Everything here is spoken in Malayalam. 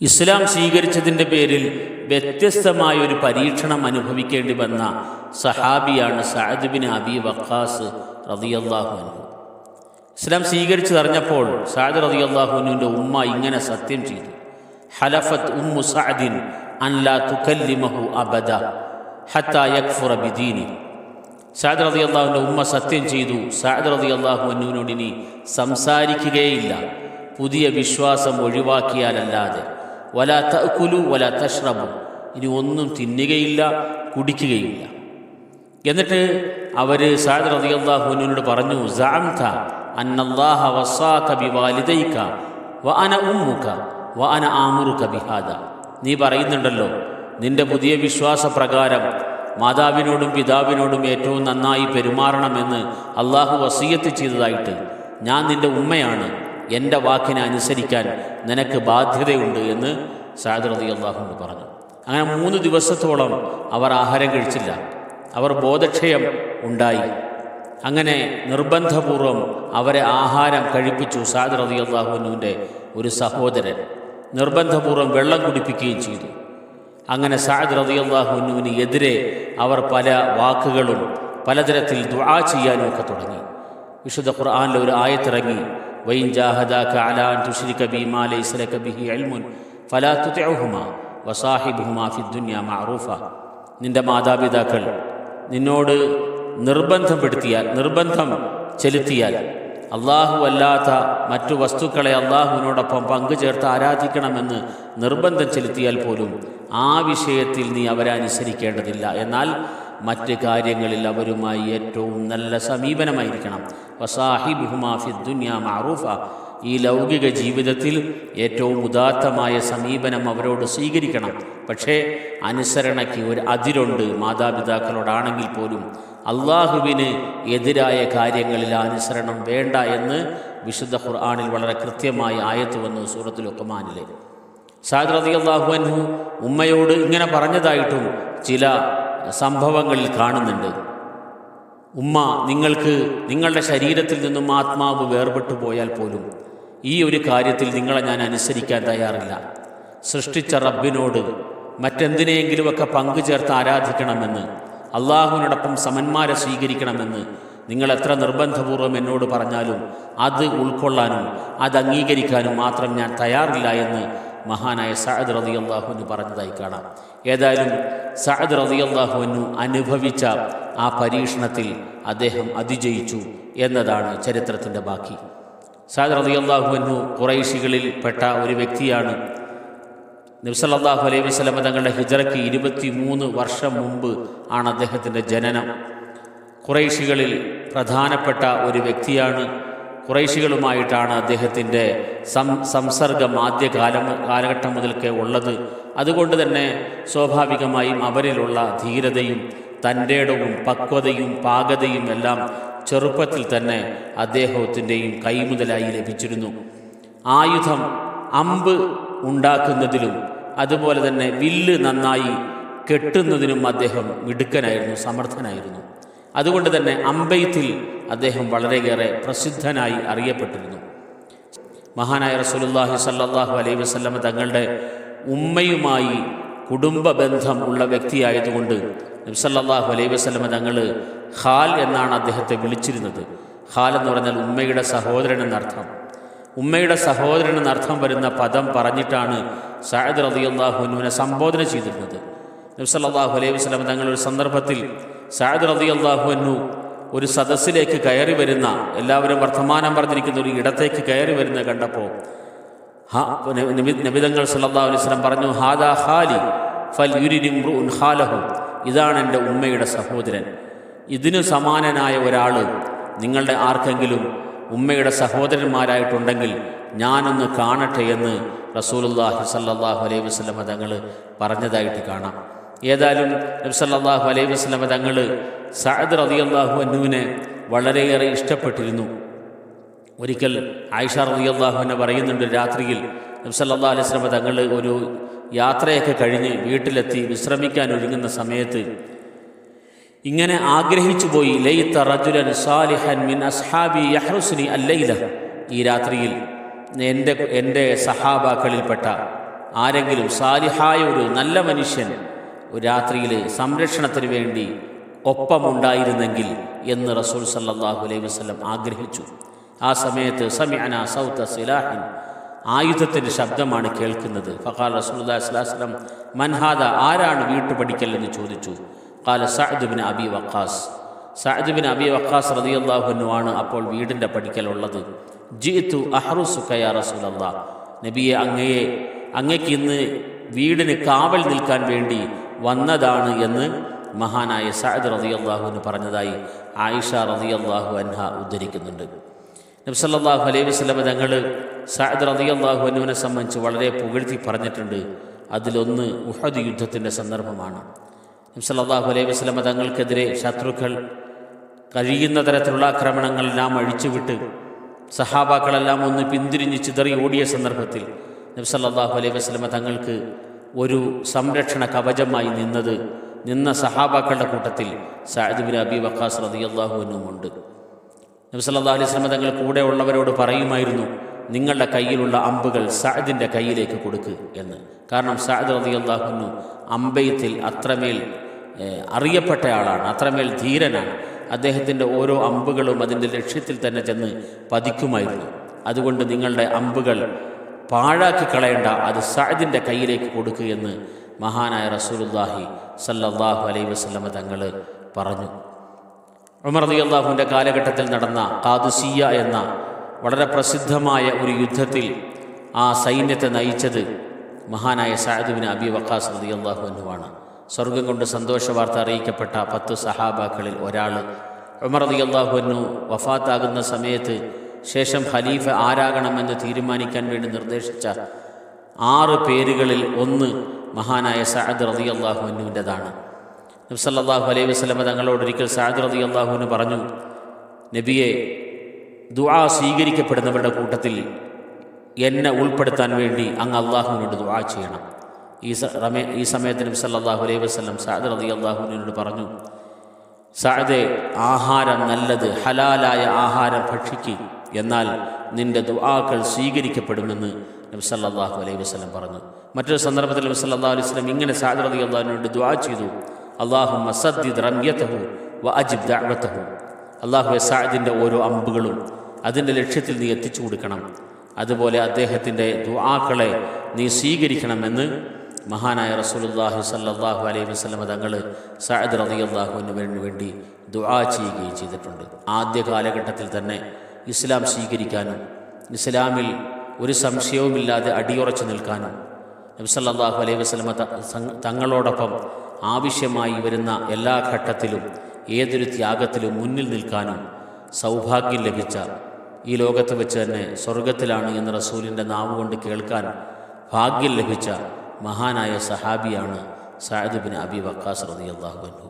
ഇസ്ലാം സ്വീകരിച്ചതിന്റെ പേരിൽ വ്യത്യസ്തമായ ഒരു പരീക്ഷണം അനുഭവിക്കേണ്ടി വന്ന സഹാബിയാണ് സഅദ് ബിൻ അബി വഖാസ് റളിയല്ലാഹു അൻഹു. ഇസ്ലാം സ്വീകരിച്ചതറിഞ്ഞപ്പോൾ സഅദ് റതിയല്ലാഹുനുവിന്റെ ഉമ്മ ഇങ്ങനെ സത്യം ചെയ്തു. ഹലഫത്ത് ഉമ്മു സഅദിൻ അൻ ലാ തുകല്ലിമഹു അബദ ഹത്താ യക്ഫുറ ബിദീനി. സഅദ് ഉമ്മ സത്യം ചെയ്തു. സഅദ് റളിയല്ലാഹുവിനോട് ഇനി സംസാരിക്കുകയില്ല. പുതിയ വിശ്വാസം ഒഴിവാക്കിയാലല്ലാതെ. വല തക്കുലു വല തഷ്റബു. ഇനി ഒന്നും തിന്നുകയില്ല കുടിക്കുകയില്ല. എന്നിട്ട് അവർ സാദ് അള്ളാഹുവിനോട് പറഞ്ഞു സഅംത അന്നല്ലാഹ വസാക ബിവാലിദൈക വ അന ഉമ്മുക വ അന ആമുറുക ബിഹാദ. നീ പറയുന്നുണ്ടല്ലോ നിന്റെ പുതിയ വിശ്വാസപ്രകാരം മാതാവിനോടും പിതാവിനോടും ഏറ്റവും നന്നായി പെരുമാറണമെന്ന് അള്ളാഹു വസീയത്ത് ചെയ്തതായിട്ട് ഞാൻ നിന്റെ ഉമ്മയാണ്. എന്റെ വാക്കിനെ അനുസരിക്കാൻ നിനക്ക് ബാധ്യതയുണ്ട് എന്ന് സാദ് റതി അള്ളാഹുണ്ട് പറഞ്ഞു. അങ്ങനെ മൂന്ന് ദിവസത്തോളം അവർ ആഹാരം കഴിച്ചില്ല. അവർ ബോധക്ഷയം ഉണ്ടായി. അങ്ങനെ നിർബന്ധപൂർവം അവരെ ആഹാരം കഴിപ്പിച്ചു സാദ് റതി അള്ളാഹുവിന്റെ ഒരു സഹോദരൻ. നിർബന്ധപൂർവം വെള്ളം കുടിപ്പിക്കുകയും ചെയ്തു. അങ്ങനെ സാദ് റതി അള്ളാഹുവിന് എതിരെ അവർ പല വാക്കുകളും പലതരത്തിൽ ദുആ ചെയ്യാനും ഒക്കെ തുടങ്ങി. വിശുദ്ധ ഖുർആാനിലെ ഒരു ആയത്തിറങ്ങി വൈൻ ജാഹദാക അലാൻ തുഷ്രിക ബി മാ ലൈസ ലക ബിഹി ഇൽമുൻ ഫലാ തുതിഉഹുമ വസാഹിബുഹുമ ഫി ദുനിയ മഅറൂഫ നിന്റെ മാതാപിതാക്കൾ നിന്നോട് നിർബന്ധപ്പെടുത്തിയാൽ നിർബന്ധം ചെലുത്തിയാൽ അള്ളാഹു അല്ലാത്ത മറ്റു വസ്തുക്കളെ അള്ളാഹുവിനോടൊപ്പം പങ്കുചേർത്ത് ആരാധിക്കണമെന്ന് നിർബന്ധം ചെലുത്തിയാൽ പോലും ആ വിഷയത്തിൽ നീ അവരെ അനുസരിക്കേണ്ടതില്ല. എന്നാൽ മറ്റ് കാര്യങ്ങളിൽ അവരുമായി ഏറ്റവും നല്ല സമീപനമായിരിക്കണം. വസാഹിബുഹുമാഫി ദുന്യ മാറൂഫ ഈ ലൗകിക ജീവിതത്തിൽ ഏറ്റവും ഉദാത്തമായ സമീപനം അവരോട് സ്വീകരിക്കണം. പക്ഷേ അനുസരണയ്ക്ക് ഒരു അതിരുണ്ട് മാതാപിതാക്കളോടാണെങ്കിൽ പോലും. അള്ളാഹുവിന് എതിരായ കാര്യങ്ങളിൽ അനുസരണം വേണ്ട എന്ന് വിശുദ്ധ ഖുർആാനിൽ വളരെ കൃത്യമായി ആയത്ത് വന്നു സൂറത്തുൽ ഒക്കമാനിലെ സാദ് റതി അള്ളാഹു അൻഹു ഉമ്മയോട് ഇങ്ങനെ പറഞ്ഞതായിട്ടും ചില സംഭവങ്ങളിൽ കാണുന്നുണ്ട്. ഉമ്മ നിങ്ങൾക്ക് നിങ്ങളുടെ ശരീരത്തിൽ നിന്നും ആത്മാവ് വേർപെട്ടു പോയാൽ പോലും ഈ ഒരു കാര്യത്തിൽ നിങ്ങളെ ഞാൻ അനുസരിക്കാൻ തയ്യാറില്ല. സൃഷ്ടിച്ച റബ്ബിനോട് മറ്റെന്തിനെയെങ്കിലുമൊക്കെ പങ്കുചേർത്ത് ആരാധിക്കണമെന്ന് അള്ളാഹുവിനോടൊപ്പം സമന്മാരെ സ്വീകരിക്കണമെന്ന് നിങ്ങൾ എത്ര നിർബന്ധപൂർവം എന്നോട് പറഞ്ഞാലും അത് ഉൾക്കൊള്ളാനും അത് അംഗീകരിക്കാനും മാത്രം ഞാൻ തയ്യാറില്ല എന്ന് മഹാനായ സഅദ് റതി അള്ളാഹുവിന് പറഞ്ഞതായി കാണാം. ഏതായാലും സഅദ് റതി അള്ളാഹുവിനു അനുഭവിച്ച ആ പരീക്ഷണത്തിൽ അദ്ദേഹം അതിജയിച്ചു എന്നതാണ് ചരിത്രത്തിന്റെ ബാക്കി. സഅദ് റതി അള്ളാഹുവിനു കുറൈശികളിൽ പെട്ട ഒരു വ്യക്തിയാണ്. നബ്സല്ലാഹു അലൈഹി വസ്ലമ തങ്ങളുടെ ഹിജറയ്ക്ക് ഇരുപത്തി മൂന്ന് വർഷം മുമ്പ് ആണ് അദ്ദേഹത്തിന്റെ ജനനം. കുറൈശികളിൽ പ്രധാനപ്പെട്ട ഒരു വ്യക്തിയാണ് കുറൈശികളുമായിട്ടാണ് അദ്ദേഹത്തിന്റെ സം സംസർഗം ആദ്യ കാലം കാലഘട്ടം മുതൽക്കേ ഉള്ളത്. അതുകൊണ്ട് തന്നെ സ്വാഭാവികമായും അവരിലുള്ള ധീരതയും തന്റെടവും പക്വതയും പാകതയും എല്ലാം ചെറുപ്പത്തിൽ തന്നെ അദ്ദേഹത്തിന്റെയും കൈമുതലായി ലഭിച്ചിരുന്നു. ആയുധം അമ്പ് ഉണ്ടാക്കുന്നതിലും അതുപോലെ തന്നെ വില്ല് നന്നായി കെട്ടുന്നതിനും അദ്ദേഹം മിടുക്കനായിരുന്നു സമർത്ഥനായിരുന്നു. അതുകൊണ്ട് തന്നെ അമ്പെയ്ത്തിൽ അദ്ദേഹം വളരെയേറെ പ്രസിദ്ധനായി അറിയപ്പെട്ടിരുന്നു. മഹാനായ റസൂലുല്ലാഹി സല്ലാഹു അലൈഹി വസ്ലമ തങ്ങളുടെ ഉമ്മയുമായി കുടുംബ ബന്ധം ഉള്ള വ്യക്തിയായതുകൊണ്ട് നബ്സല്ലാഹു അലൈഹി വസ്ലമ തങ്ങൾ ഖാൽ എന്നാണ് അദ്ദേഹത്തെ വിളിച്ചിരുന്നത്. ഖാൽ എന്ന് പറഞ്ഞാൽ ഉമ്മയുടെ സഹോദരൻ എന്നർത്ഥം. ഉമ്മയുടെ സഹോദരൻ എന്നർത്ഥം വരുന്ന പദം പറഞ്ഞിട്ടാണ് സായദ് റതിയല്ലാഹുനുവിനെ സംബോധന ചെയ്തിരുന്നത്. നബ്സല്ലാഹു അലൈഹി വസ്ലം തങ്ങൾ ഒരു സന്ദർഭത്തിൽ റതി റതിയല്ലാഹുനു ഒരു സദസ്സിലേക്ക് കയറി വരുന്ന എല്ലാവരും വർത്തമാനം പറഞ്ഞിരിക്കുന്ന ഒരു ഇടത്തേക്ക് കയറി വരുന്ന കണ്ടപ്പോൾ നബിതങ്ങൾ സല്ലാ അലൈഹി സ്വലം പറഞ്ഞു ഹാദാ ഹാലി ഫൽ ഹാലഹു. ഇതാണ് എന്റെ ഉമ്മയുടെ സഹോദരൻ. ഇതിനു സമാനനായ ഒരാൾ നിങ്ങളുടെ ആർക്കെങ്കിലും ഉമ്മയുടെ സഹോദരന്മാരായിട്ടുണ്ടെങ്കിൽ ഞാനൊന്ന് കാണട്ടെ എന്ന് റസൂലുല്ലാഹി സല്ലാഹു അലൈഹി വസ്ലമ തങ്ങൾ പറഞ്ഞതായിട്ട് കാണാം. ഏതായാലും നബ്സല്ലാഹു അലൈഹി വസ്ലമ തങ്ങൾ സഅദ് റതിയല്ലാഹു അന്നുവിനെ വളരെയേറെ ഇഷ്ടപ്പെട്ടിരുന്നു. ഒരിക്കൽ ആയിഷ എന്നെ പറയുന്നുണ്ട് രാത്രിയിൽ നബ്സല്ലാ അലൈഹി വസ്ലമ തങ്ങൾ ഒരു യാത്രയൊക്കെ കഴിഞ്ഞ് വീട്ടിലെത്തി വിശ്രമിക്കാൻ ഒരുങ്ങുന്ന സമയത്ത് ഇങ്ങനെ ആഗ്രഹിച്ചു പോയി ലൈത്ത റജുലൻ സാലിഹൻ മിൻ അസ്ഹാബി യഹ്റുസ്നി അല്ലൈല. ഈ രാത്രിയിൽ എന്റെ എന്റെ സഹാബാക്കളിൽപ്പെട്ട ആരെങ്കിലും സാലിഹായ ഒരു നല്ല മനുഷ്യൻ രാത്രിയിൽ സംരക്ഷണത്തിന് വേണ്ടി ഒപ്പമുണ്ടായിരുന്നെങ്കിൽ എന്ന് റസൂൽ സല്ലാഹു അലൈഹി വസ്ലം ആഗ്രഹിച്ചു. ആ സമയത്ത് സമയന സൗത്ത സിലാഹിൻ ആയുധത്തിന്റെ ശബ്ദമാണ് കേൾക്കുന്നത്. ഫഖാൽ റസൂലുള്ളാഹി സ്വലാസ്ലം മൻഹാദ ആരാണ് വീട്ടുപടിക്കൽ എന്ന് ചോദിച്ചു. കാല Saad bin Abi Waqqas. Saad bin Abi അൻഹു ആണ് അപ്പോൾ വീടിന്റെ പടിക്കലുള്ളത് ജിത്തു അഹ്റുസുക റസൂലല്ലാ. നബിയെ അങ്ങയെ അങ്ങയ്ക്ക് ഇന്ന് വീടിന് കാവൽ നിൽക്കാൻ വേണ്ടി വന്നതാണ് എന്ന് മഹാനായ സഅദ് റളിയല്ലാഹു പറഞ്ഞതായി ആയിഷ റളിയല്ലാഹു അൻഹ ഉദ്ധരിക്കുന്നുണ്ട്. നബ്സല്ലാഹു അലൈഹി വസ്ലമ തങ്ങൾ സഅദ് റളിയല്ലാഹു അനുവിനെ സംബന്ധിച്ച് വളരെ പുകഴ്ത്തി പറഞ്ഞിട്ടുണ്ട്. അതിലൊന്ന് ഉഹദ് യുദ്ധത്തിന്റെ സന്ദർഭമാണ്. നബ്സല്ലാഹു അലൈഹി വസ്ലമ തങ്ങൾക്കെതിരെ ശത്രുക്കൾ കഴിയുന്ന തരത്തിലുള്ള ആക്രമണങ്ങൾ നാം അഴിച്ചുവിട്ട് സഹാബാക്കളെല്ലാം ഒന്ന് പിന്തിരിഞ്ഞ് ചിതറി ഓടിയ സന്ദർഭത്തിൽ നബ്സല്ലാഹു അലൈഹി വസ്ലമ തങ്ങൾക്ക് ഒരു സംരക്ഷണ കവചമായി നിന്നത് നിന്ന സഹാബാക്കളുടെ കൂട്ടത്തിൽ സഅദ് ബിൻ അബി വക്കാസ് റതിയല്ലാഹുവിനുമുണ്ട് നബി നബ്സല്ലാ അലൈഹി സ്വലമ തങ്ങൾ കൂടെ ഉള്ളവരോട് പറയുമായിരുന്നു നിങ്ങളുടെ കയ്യിലുള്ള അമ്പുകൾ സഅദിന്റെ കയ്യിലേക്ക് കൊടുക്ക് എന്ന്. കാരണം സാദ് റതി അള്ളാഹുനു അമ്പയത്തിൽ അത്രമേൽ അറിയപ്പെട്ട ആളാണ് അത്രമേൽ ധീരനാണ്. അദ്ദേഹത്തിന്റെ ഓരോ അമ്പുകളും അതിന്റെ ലക്ഷ്യത്തിൽ തന്നെ ചെന്ന് പതിക്കുമായിരുന്നു. അതുകൊണ്ട് നിങ്ങളുടെ അമ്പുകൾ പാഴാക്കി കളയണ്ട. അത് സഅദിന്റെ കയ്യിലേക്ക് കൊടുക്കുക എന്ന് മഹാനായ റസൂലുല്ലാഹി സല്ലല്ലാഹു അലൈ വസ്ലമ തങ്ങൾ പറഞ്ഞു. ഉമർ അള്ളാഹുവിന്റെ കാലഘട്ടത്തിൽ നടന്ന കാതുസിയ എന്ന വളരെ പ്രസിദ്ധമായ ഒരു യുദ്ധത്തിൽ ആ സൈന്യത്തെ നയിച്ചത് മഹാനായ സായദുബിന് അബി വക്കാസ് റതി അള്ളാഹു എന്നുമാണ് സ്വർഗം കൊണ്ട് സന്തോഷ വാർത്ത അറിയിക്കപ്പെട്ട പത്ത് സഹാബാക്കളിൽ ഒരാൾ ഉമർ റതി അള്ളാഹുവിനു വഫാത്താകുന്ന സമയത്ത് ശേഷം ഖലീഫ ആരാകണമെന്ന് തീരുമാനിക്കാൻ വേണ്ടി നിർദ്ദേശിച്ച ആറ് പേരുകളിൽ ഒന്ന് മഹാനായ സഅദ് റതി അള്ളാഹുവിനുവിന്റെതാണ് നബ്സല്ലാഹു അലൈഹി വസ്ലമ തങ്ങളോട് ഒരിക്കൽ സാദ് റതി അള്ളാഹുവിന് പറഞ്ഞു നബിയെ ദുആ സ്വീകരിക്കപ്പെടുന്നവരുടെ കൂട്ടത്തിൽ എന്നെ ഉൾപ്പെടുത്താൻ വേണ്ടി അങ്ങ് അള്ളാഹുവിനോട് ദുആ ചെയ്യണം. ഈ സമയത്ത് നബ്സല്ലാഹു അലൈഹി വസല്ലം സാദ് റതി അള്ളാഹുവിനോട് പറഞ്ഞു സാദെ ആഹാരം നല്ലത് ഹലാലായ ആഹാരം ഭക്ഷിക്ക്. എന്നാൽ നിന്റെ ദുആകൾ സ്വീകരിക്കപ്പെടുമെന്ന് നബി സല്ലല്ലാഹു അലൈഹി വസല്ലം പറഞ്ഞു. മറ്റൊരു സന്ദർഭത്തിൽ നബി സല്ലല്ലാഹു അലൈഹി വസല്ലം ഇങ്ങനെ സാദ് റതി അള്ളാഹുവിനോട് ദുആ ചെയ്തു. അള്ളാഹു സദ്ദിദ് റമ്യത്തഹു വ അജിബ് ദഅവതഹു. അള്ളാഹു സാദിന്റെ ഓരോ അമ്പുകളും അതിന്റെ ലക്ഷ്യത്തിൽ നീ എത്തിച്ചു കൊടുക്കണം. അതുപോലെ അദ്ദേഹത്തിന്റെ ദുആകളെ നീ സ്വീകരിക്കണമെന്ന് മഹാനായ റസൂലുള്ളാഹി സ്വല്ലല്ലാഹു അലൈഹി വസല്ലമ തങ്ങൾ സഅദ് റളിയല്ലാഹുവിന് വേണ്ടി ദുആ ചെയ്യുകയും ചെയ്തിട്ടുണ്ട്. ആദ്യ കാലഘട്ടത്തിൽ തന്നെ ഇസ്ലാം സ്വീകരിക്കാനും ഇസ്ലാമിൽ ഒരു സംശയവുമില്ലാതെ അടിയുറച്ചു നിൽക്കാനും നബി സ്വല്ലല്ലാഹു അലൈഹി വസല്ലമ തങ്ങളോടൊപ്പം ആവശ്യമായി വരുന്ന എല്ലാ ഘട്ടത്തിലും ഏതൊരു ത്യാഗത്തിലും മുന്നിൽ നിൽക്കാനും സൗഭാഗ്യം ലഭിച്ച ഈ ലോകത്ത് വെച്ച് തന്നെ സ്വർഗത്തിലാണ് എന്ന് റസൂലിന്റെ നാവ് കൊണ്ട് കേൾക്കാൻ ഭാഗ്യം ലഭിച്ച മഹാനായ സഹാബിയാണ് സഅദ് ബിൻ അബി വക്കാസ് റളിയല്ലാഹു അൻഹു.